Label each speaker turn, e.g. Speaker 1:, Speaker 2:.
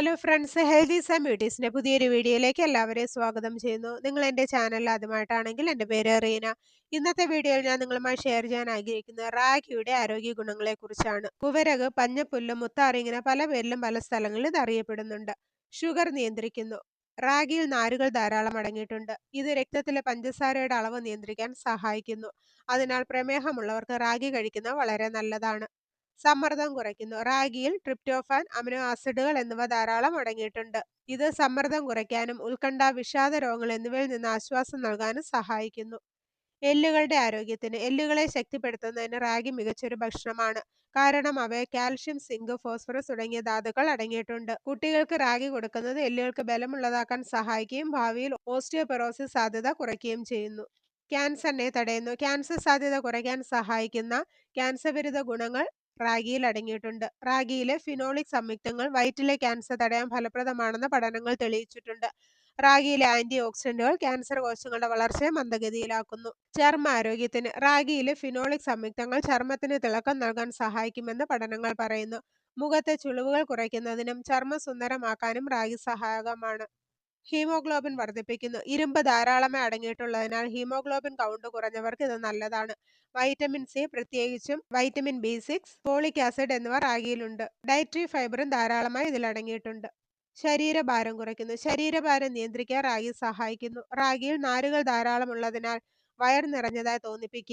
Speaker 1: Hello friends healthy and ബ്യൂട്ടീസിന്റെ പുതിയൊരു വീഡിയോയിലേക്ക് എല്ലാവരെയും സ്വാഗതം ചെയ്യുന്നു. നിങ്ങൾ എന്റെ ചാനൽ ആദ്യമായിട്ടാണെങ്കിൽ എന്റെ പേര് റീന. ഇന്നത്തെ വീഡിയോയിൽ ഞാൻ നിങ്ങളുമായി ഷെയർ ചെയ്യാൻ ആഗ്രഹിക്കുന്നത് റാഗിയുടെ ആരോഗ്യ ഗുണങ്ങളെക്കുറിച്ചാണ്. കുവരക് പഞ്ഞപ്പുല്ല് മുത്താറി ഇങ്ങനെ പല പേരിലും പല സ്ഥലങ്ങളിൽ ഇത് അറിയപ്പെടുന്നുണ്ട്. ഷുഗർ നിയന്ത്രിക്കുന്നു. റാഗിയിൽ നാരുകൾ ധാരാളം അടങ്ങിയിട്ടുണ്ട്. ഇത് രക്തത്തിലെ പഞ്ചസാരയുടെ അളവ് നിയന്ത്രിക്കാൻ സഹായിക്കുന്നു. അതിനാൽ പ്രമേഹമുള്ളവർക്ക് റാഗി കഴിക്കുന്നത് വളരെ നല്ലതാണ്. സമ്മർദ്ദം കുറയ്ക്കുന്നു. റാഗിയിൽ ട്രിപ്റ്റോഫാൻ അമിനോ ആസിഡുകൾ എന്നിവ ധാരാളം അടങ്ങിയിട്ടുണ്ട്. ഇത് സമ്മർദ്ദം കുറയ്ക്കാനും ഉത്കണ്ഠ വിഷാദ രോഗങ്ങൾ എന്നിവയിൽ നിന്ന് ആശ്വാസം നൽകാനും സഹായിക്കുന്നു. എല്ലുകളുടെ ആരോഗ്യത്തിന് എല്ലുകളെ ശക്തിപ്പെടുത്തുന്നതിന് റാഗി മികച്ചൊരു ഭക്ഷണമാണ്. കാരണം അവയെ കാൽഷ്യം സിങ്ക് ഫോസ്ഫറസ് തുടങ്ങിയ ധാതുക്കൾ അടങ്ങിയിട്ടുണ്ട്. കുട്ടികൾക്ക് റാഗി കൊടുക്കുന്നത് എല്ലുകൾക്ക് ബലമുള്ളതാക്കാൻ സഹായിക്കുകയും ഭാവിയിൽ ഓസ്റ്റിയോപെറോസിസ് സാധ്യത കുറയ്ക്കുകയും ചെയ്യുന്നു. ക്യാൻസറിനെ തടയുന്നു. ക്യാൻസർ സാധ്യത കുറയ്ക്കാൻ സഹായിക്കുന്ന ക്യാൻസർ വിരുദ്ധ ഗുണങ്ങൾ റാഗിയിൽ അടങ്ങിയിട്ടുണ്ട്. റാഗിയിലെ ഫിനോളിക് സംയുക്തങ്ങൾ വയറ്റിലെ ക്യാൻസർ തടയാൻ ഫലപ്രദമാണെന്ന് പഠനങ്ങൾ തെളിയിച്ചിട്ടുണ്ട്. റാഗിയിലെ ആന്റി ഓക്സിഡന്റുകൾ ക്യാൻസർ കോശങ്ങളുടെ വളർച്ചയെ മന്ദഗതിയിലാക്കുന്നു. ചർമ്മ ആരോഗ്യത്തിന് റാഗിയിലെ ഫിനോളിക് സംയുക്തങ്ങൾ ചർമ്മത്തിന് തിളക്കം നൽകാൻ സഹായിക്കുമെന്ന് പഠനങ്ങൾ പറയുന്നു. മുഖത്തെ ചുളിവുകൾ കുറയ്ക്കുന്നതിനും ചർമ്മം സുന്ദരമാക്കാനും റാഗി സഹായകമാണ്. ഹീമോഗ്ലോബിൻ വർദ്ധിപ്പിക്കുന്നു. ഇരുമ്പ് ധാരാളമായി അടങ്ങിയിട്ടുള്ളതിനാൽ ഹീമോഗ്ലോബിൻ കൗണ്ട് കുറഞ്ഞവർക്ക് ഇത് നല്ലതാണ്. വൈറ്റമിൻ സി പ്രത്യേകിച്ചും vitamin B six folic acid എന്നിവ റാഗിയിലുണ്ട്. ഡയറ്ററി ഫൈബറും ധാരാളമായി ഇതിൽ അടങ്ങിയിട്ടുണ്ട്. ശരീരഭാരം കുറയ്ക്കുന്നു. ശരീരഭാരം നിയന്ത്രിക്കാൻ റാഗി സഹായിക്കുന്നു. റാഗിയിൽ നാരുകൾ ധാരാളം ഉള്ളതിനാൽ വയർ നിറഞ്ഞതായി തോന്നിപ്പിക്കുകയും